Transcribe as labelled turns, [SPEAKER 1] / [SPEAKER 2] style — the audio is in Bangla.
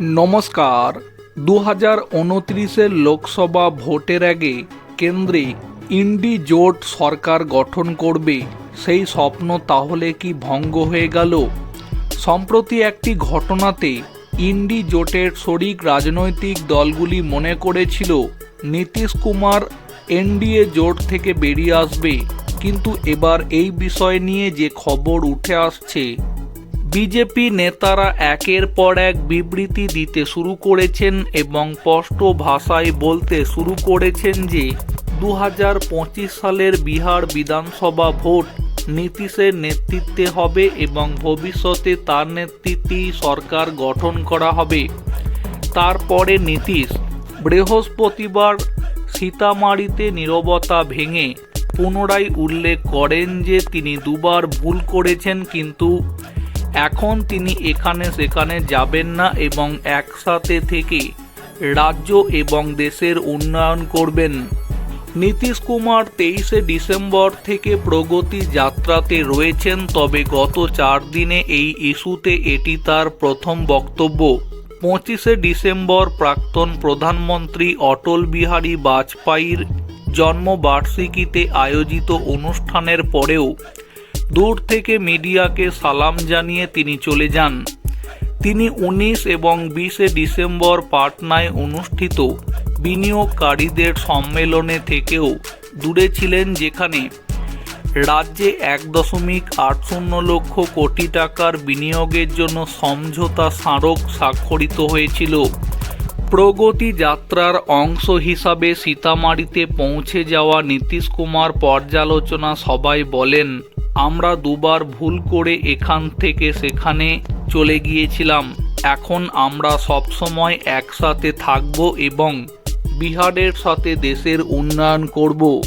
[SPEAKER 1] নমস্কার। দু হাজার উনত্রিশের লোকসভা ভোটের আগে কেন্দ্রে ইন্ডি জোট সরকার গঠন করবে, সেই স্বপ্ন তাহলে কি ভঙ্গ হয়ে গেল? সম্প্রতি একটি ঘটনাতে ইন্ডি জোটের শরিক রাজনৈতিক দলগুলি মনে করেছিল, নীতিশ কুমার এনডিএ জোট থেকে বেরিয়ে আসবে, কিন্তু এবার এই বিষয় নিয়ে যে খবর উঠে আসছে বিজেপি নেতারা একের পর এক বিবৃতি দিতে শুরু করেছেন এবং স্পষ্ট ভাষায় বলতে শুরু করেছেন যে দু হাজার পঁচিশ সালের বিহার বিধানসভা ভোট নীতিশের নেতৃত্বে হবে এবং ভবিষ্যতে তার নেতৃত্বেই সরকার গঠন করা হবে। তারপরে নীতিশ, বৃহস্পতিবার সীতামারিতে নীরবতা ভেঙে পুনরায় উল্লেখ করেন যে, তিনি দুবার ভুল করেছেন কিন্তু এখন তিনি এখানে সেখানে যাবেন না এবং একসাথে থেকে রাজ্য এবং দেশের উন্নয়ন করবেন। নীতিশ কুমার তেইশে ডিসেম্বর থেকে প্রগতি যাত্রাতে রয়েছেন, তবে গত চার দিনে এই ইস্যুতে এটি তার প্রথম বক্তব্য। পঁচিশে ডিসেম্বর প্রাক্তন প্রধানমন্ত্রী অটল বিহারী বাজপেয়ীর জন্মবার্ষিকীতে আয়োজিত অনুষ্ঠানের পরেও দূর থেকে মিডিয়াকে সালাম জানিয়ে তিনি চলে যান। তিনি উনিশ এবং বিশে ডিসেম্বর পাটনায় অনুষ্ঠিত বিনিয়োগকারীদের সম্মেলনে থেকেও দূরে ছিলেন যেখানে রাজ্যে এক দশমিক আট শূন্য লক্ষ কোটি টাকার বিনিয়োগের জন্য সমঝোতা স্মারক স্বাক্ষরিত হয়েছিল। প্রগতি যাত্রার অংশ হিসাবে সীতামারিতে পৌঁছে যাওয়া নীতিশ কুমার পর্যালোচনা সবাই বলেন আমরা দুবার ভুল করে এখান থেকে সেখানে চলে গিয়েছিলাম। এখন আমরা সবসময় একসাথে থাকব এবং বিহারের সাথে দেশের উন্নয়ন করব।